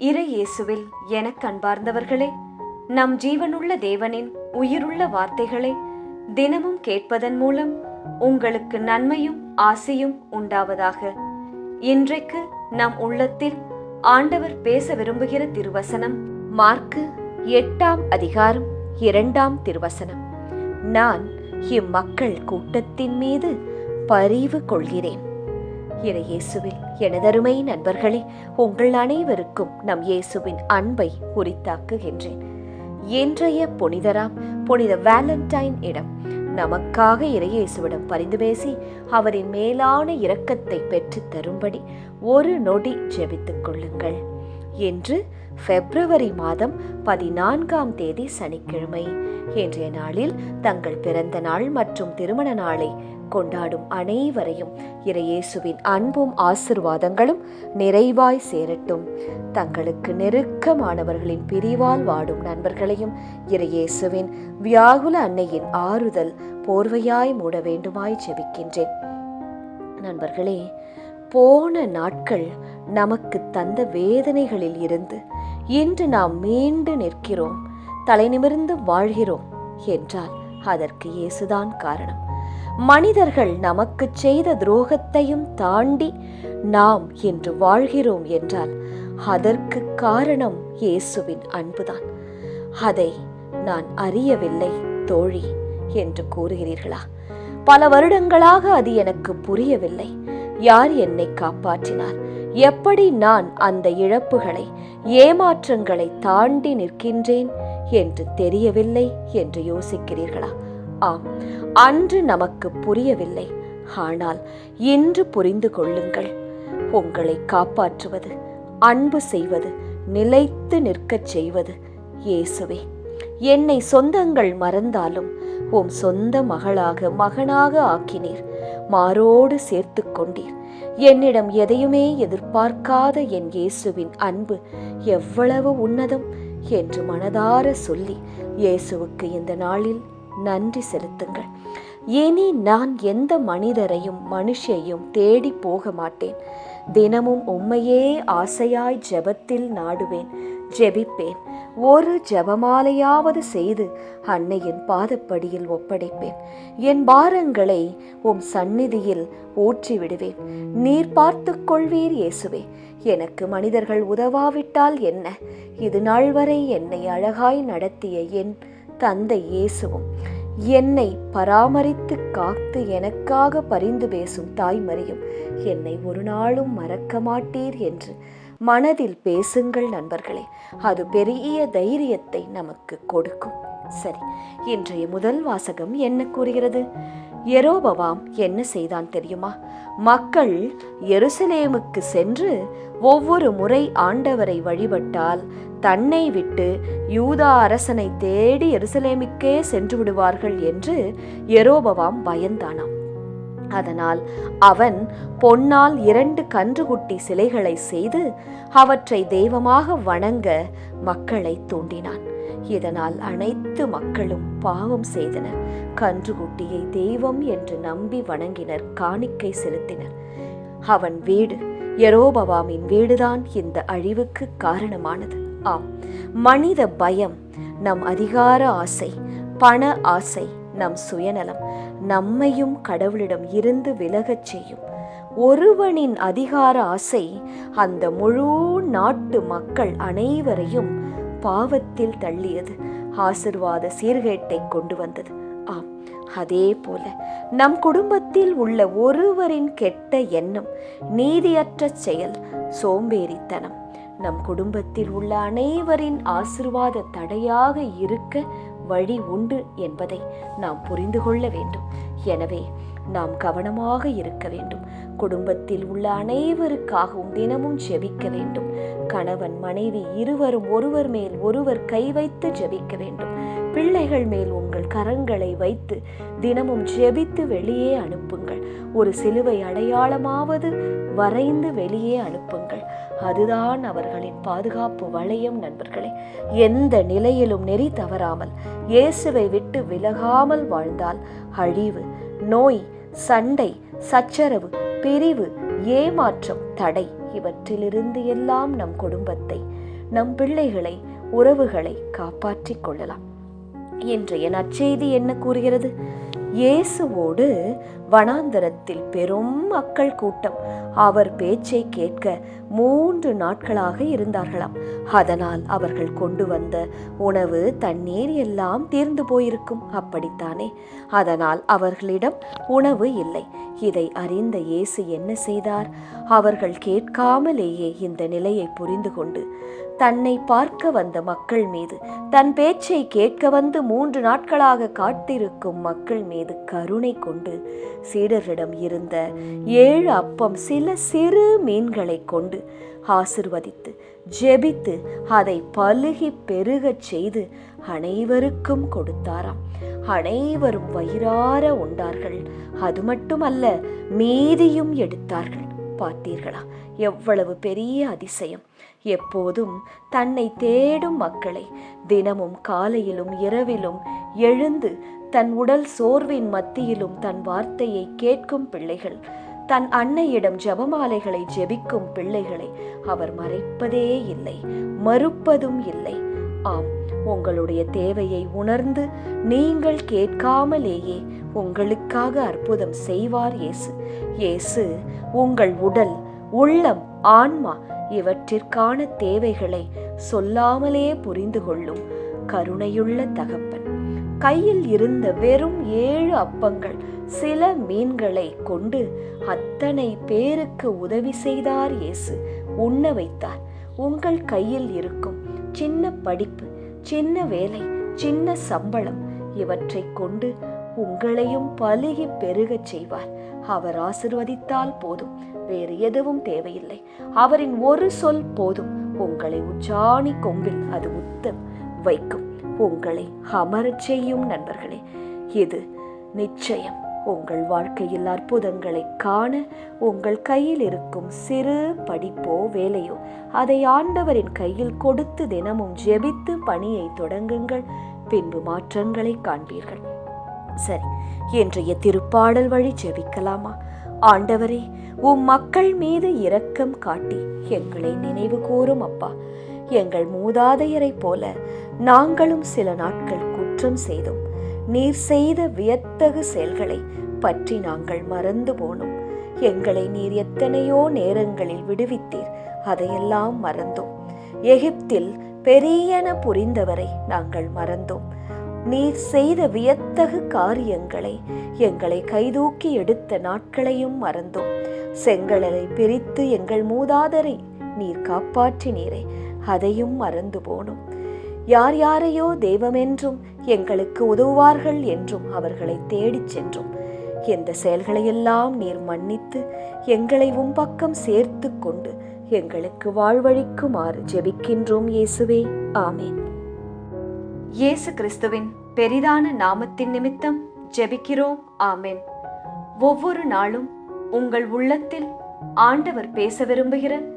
இறை இயேசுவில் எனக் அன்பார்ந்தவர்களே நம் ஜீவனுள்ள தேவனின் உயிருள்ள வார்த்தைகளை தினமும் கேட்பதன் மூலம் உங்களுக்கு நன்மையும் ஆசையும் உண்டாவதாக. இன்றைக்கு நம் உள்ளத்தில் ஆண்டவர் பேச விரும்புகிற திருவசனம் மார்க்கு எட்டாம் அதிகாரம் இரண்டாம் திருவசனம். நான் இம்மக்கள் கூட்டத்தின் மீது பரிவு கொள்கிறேன். இறையேசுவில் எனதருமை நண்பர்களே உங்கள் அனைவருக்கும் நம் இயேசுவின் அன்பை உரித்தாக்குகின்றேன். இன்றைய புனிதராம் புனித வேலண்டைன் இடம். நமக்காக இறையேசுவிடம் பரிந்து பேசி அவரின் மேலான இரக்கத்தை பெற்றுத் தரும்படி ஒரு நொடி ஜெபித்துக் கொள்ளுங்கள். என்று பிப்ரவரி மாதம் பதினான்காம் தேதி சனிக்கிழமை. இன்றைய நாளில் தங்கள் பிறந்த நாள் மற்றும் திருமண நாளை கொண்டாடும் அனைவரையும் இறையேசுவின் அன்பும் ஆசிர்வாதங்களும் நிறைவாய் சேரட்டும். தங்களுக்கு நெருக்கமானவர்களின் பிரிவால் வாடும் நண்பர்களையும் இறையேசுவின் வியாகுல அன்னையின் ஆறுதல் போர்வையாய் மூட வேண்டுமாய் ஜெபிக்கின்றேன். நண்பர்களே போன நாட்கள் நமக்கு தந்த வேதனைகளில் இருந்து இன்று நாம் மீண்டு நிற்கிறோம் தலை நிமிர்ந்து வாழ்கிறோம் என்றால் அதற்கு இயேசுதான் காரணம். மனிதர்கள் நமக்கு செய்த துரோகத்தையும் தாண்டி நாம் என்று வாழ்கிறோம் என்றால் அதற்கு காரணம் இயேசுவின் அன்புதான். அதை நான் அறியவில்லை தோழி என்று கூறுகிறீர்களா? பல வருடங்களாக அது எனக்கு புரியவில்லை. யார் என்னை காப்பாற்றினார்? எப்படி நான் அந்த இழப்புகளை ஏமாற்றங்களை தாண்டி நிற்கின்றேன் என்று தெரியவில்லை என்று யோசிக்கிறீர்களா? ஆம் அன்று நமக்கு புரியவில்லை. ஆனால் இன்று புரிந்து கொள்ளுங்கள். உங்களை காப்பாற்றுவது அன்பு செய்வது நிலைத்து நிற்கச் செய்வது இயேசுவே. என்னை சொந்தங்கள் மறந்தாலும் உம் சொந்த மகளாக மகனாக ஆக்கினீர். மாரோடு சேர்த்து கொண்டீர். என்னிடம் எதையுமே எதிர்பார்க்காத என் இயேசுவின் அன்பு எவ்வளவு உன்னதம் என்று மனதார சொல்லி இயேசுவுக்கு இந்த நாளில் நன்றி செலுத்துங்கள். இனி நான் எந்த மனிதரையும் மனுஷையும் தேடி போக மாட்டேன். தினமும் உம்மையே ஆசையாய் ஜெபத்தில் நாடுவேன் ஜெபிப்பேன். ஒரு ஜெபமாலையாவது செய்து அன்னையின் பாதப்படியில் ஒப்படைப்பேன். என் பாரங்களை உம் சந்நிதியில் ஊற்றி விடுவேன் நீர் பார்த்து கொள்வீர் இயேசுவே. எனக்கு மனிதர்கள் உதவாவிட்டால் என்ன? இது நாள் வரை என்னை அழகாய் நடத்திய என் தந்தை இயேசுவும். என்னை பராமரித்து காத்து எனக்காக பரிந்து பேசும் தாய்மறியும் என்னை ஒரு நாளும் மறக்க மாட்டீர் என்று மனதில் பேசுங்கள் நண்பர்களே அது பெரிய தைரியத்தை நமக்கு கொடுக்கும். சரி இன்றைய முதல் வாசகம் என்ன கூறுகிறது? எரோபவாம் என்ன செய்தான் தெரியுமா? மக்கள் எருசலேமுக்கு சென்று ஒவ்வொரு முறை ஆண்டவரை வழிபட்டால் தன்னை விட்டு யூதா அரசனை தேடி எருசலேமுக்கே சென்று விடுவார்கள் என்று எரோபவாம் பயந்தானாம். அதனால் அவன் பொன்னால் இரண்டு கன்றுகுட்டி சிலைகளை செய்து அவற்றை தெய்வமாக வணங்க மக்களை தூண்டினான். இதனால் அனைத்து மக்களும் பாவம் செய்தனர். கன்றுகுட்டியை தெய்வம் என்று நம்பி வணங்கினர் காணிக்கை செலுத்தினர். அவன் வீடு எரோபவாமின் வீடுதான் இந்த அழிவுக்கு காரணமானது. ஆம் மனித பயம் நம் அதிகார ஆசை பண ஆசை நம் சுயநலம் நம்மையும் கடவுளிடம் இருந்து விலகச் செய்யும். ஒருவனின் அதிகார ஆசை அந்த முழு நாட்டு மக்கள் அனைவரையும் பாவத்தில் தள்ளியது. ஆசிர்வாத சீர்கேட்டை கொண்டு வந்தது. ஆம் அதே போல நம் குடும்பத்தில் உள்ள ஒருவரின் கெட்ட எண்ணம் நீதியற்ற செயல் சோம்பேறித்தனம் நம் குடும்பத்தில் உள்ள அனைவரின் ஆசிர்வாத தடையாக இருக்க வழி உண்டு என்பதை நாம் புரிந்து கொள்ள வேண்டும். எனவே நாம் கவனமாக இருக்க வேண்டும். குடும்பத்தில் உள்ள அனைவருக்காகவும் தினமும் ஜெபிக்க வேண்டும். கணவன் மனைவி இருவரும் ஒருவர் மேல் ஒருவர் கை வைத்து ஜெபிக்க வேண்டும். பிள்ளைகள் மேல் உங்கள் கரங்களை வைத்து தினமும் ஜெபித்து வெளியே அனுப்புங்கள். ஒரு சிலுவை அடையாளமாவது வரைந்து வெளியே அனுப்புங்கள். அதுதான் அவர்களின் பாதுகாப்பு வளையம் நண்பர்களே. எந்த நிலையிலும் நெறி தவறாமல் இயேசுவை விட்டு விலகாமல் வாழ்ந்தால் அழிவு நோய் சண்டை சச்சரவு பிரிவு ஏமாற்றம் தடை இவற்றிலிருந்து எல்லாம் நம் குடும்பத்தை நம் பிள்ளைகளை உறவுகளை காப்பாற்றிக் கொள்ளலாம். இன்றைய நற்செய்தி என்ன கூறுகிறது? இயேசுவோடு வனாந்தரத்தில் பெரும் மக்கள் கூட்டம். அவர் பேச்சை கேட்க மூன்று நாட்களாக இருந்தார்களாம். அதனால் அவர்கள் கொண்டு வந்த உணவு தண்ணீர் எல்லாம் தீர்ந்து போயிருக்கும். அப்படித்தானே? அதனால் அவர்களிடம் உணவு இல்லை. இதை அறிந்த இயேசு என்ன செய்தார்? அவர்கள் கேட்காமலேயே இந்த நிலையை புரிந்து கொண்டு தன்னை பார்க்க வந்த மக்கள் மீது தன் பேச்சை கேட்க வந்து மூன்று நாட்களாக காத்திருக்கும் மக்கள் மீது கருணை கொண்டு சீடரிடம் இருந்த ஏழு அப்பம் சில சிறு மீன்களை கொண்டு ஆசிர்வதித்து ஜெபித்து அதை பழுகி பெருகச் செய்து அனைவருக்கும் கொடுத்தாராம். அனைவரும் வயிறார உண்டார்கள். அது மட்டுமல்ல மீதியும் எடுத்தார்கள். பார்த்தீர்களா? எவ்வளவு பெரிய அதிசயம். எப்போதும் தன்னை தேடும் மக்களை தினமும் காலையிலும் இரவிலும் எழுந்து தன் உடல் சோர்வின் மத்தியிலும் தன் வார்த்தையை கேட்கும் பிள்ளைகள் தன் அன்னையிடம் ஜபமாலைகளை ஜெபிக்கும் பிள்ளைகளை அவர் மறைப்பதே இல்லை மறுப்பதும் இல்லை. ஆம் உங்களுடைய தேவையை உணர்ந்து நீங்கள் கேட்காமலேயே உங்களுக்காக அற்புதம் செய்வார் இயேசு. இயேசு உங்கள் உடல் உள்ளம் ஆன்மா இவற்றிற்கான தேவைகளை சொல்லாமலே புரிந்து கொள்ளும் கருணையுள்ள தகப்பன். கையில் இருந்த வெறும் ஏழு அப்பங்கள் சில மீன்களை கொண்டு அத்தனை பேருக்கு உதவி செய்தார் இயேசு. உண்ண வைத்தார். உங்கள் கையில் இருக்கும் சின்ன படிப்பு சின்ன வேலை சின்ன சம்பளம் இவற்றை கொண்டு உங்களையும் பழுகி பெருகச் செய்வார். அவர் ஆசிர்வதித்தால் போதும் வேறு எதுவும் தேவையில்லை. அவரின் ஒரு சொல் போதும். உங்களை உச்சாணி கொம்பில் அது உத்தம் வைக்கும். உங்களை அமரச் செய்யும் நண்பர்களே இது நிச்சயம் உங்கள் வாழ்க்கையில் அற்புதங்களை காண உங்கள் கையில் இருக்கும் சிறு படிப்போ வேலையோ அதை ஆண்டவரின் கையில் கொடுத்து தினமும் ஜெபித்து பணியை தொடங்குங்கள். பின்பு மாற்றங்களை காண்பீர்கள். சரி இன்றைய திருப்பாடல் வழி ஜெபிக்கலாமா? ஆண்டவரே உம் மக்கள் மீது இரக்கம் காட்டி எங்களை நினைவு கூறும் அப்பா. எங்கள் மூதாதையரைப் போல நாங்களும் சில நாட்கள் குற்றம் செய்தோம். நீர் செய்த வியத்தகு செயல்களை பற்றி நாங்கள் மறந்து போனோம். எங்களை நீர் எத்தனையோ நேரங்களில் விடுவித்தீர். அதையெல்லாம் மறந்தோம். எகிப்தில் பெரியன புரிந்தவரை நாங்கள் மறந்தோம். நீர் செய்த வியத்தகு காரியங்களை எங்களை கைதூக்கி எடுத்த நாட்களையும் மறந்தோம். செங்கடலை பிரித்து எங்கள் மூதாதரை நீர் காப்பாற்றினீரே. அதையும் மறந்து போனோம். யார் யாரையோ தெய்வமென்றும் எங்களுக்கு உதவுவார்கள் என்றும் அவர்களை தேடிச் சென்றோம். எந்த செயல்களையெல்லாம் நீர் மன்னித்து எங்களை உம் பக்கம் சேர்த்து கொண்டு எங்களுக்கு வாழ்வழிக்குமாறு ஜெபிக்கின்றோம் இயேசுவே. ஆமேன். இயேசு கிறிஸ்துவின் பெரிதான நாமத்தின் நிமித்தம் ஜெபிக்கிறோம். ஆமேன். ஒவ்வொரு நாளும் உங்கள் உள்ளத்தில் ஆண்டவர் பேச விரும்புகிற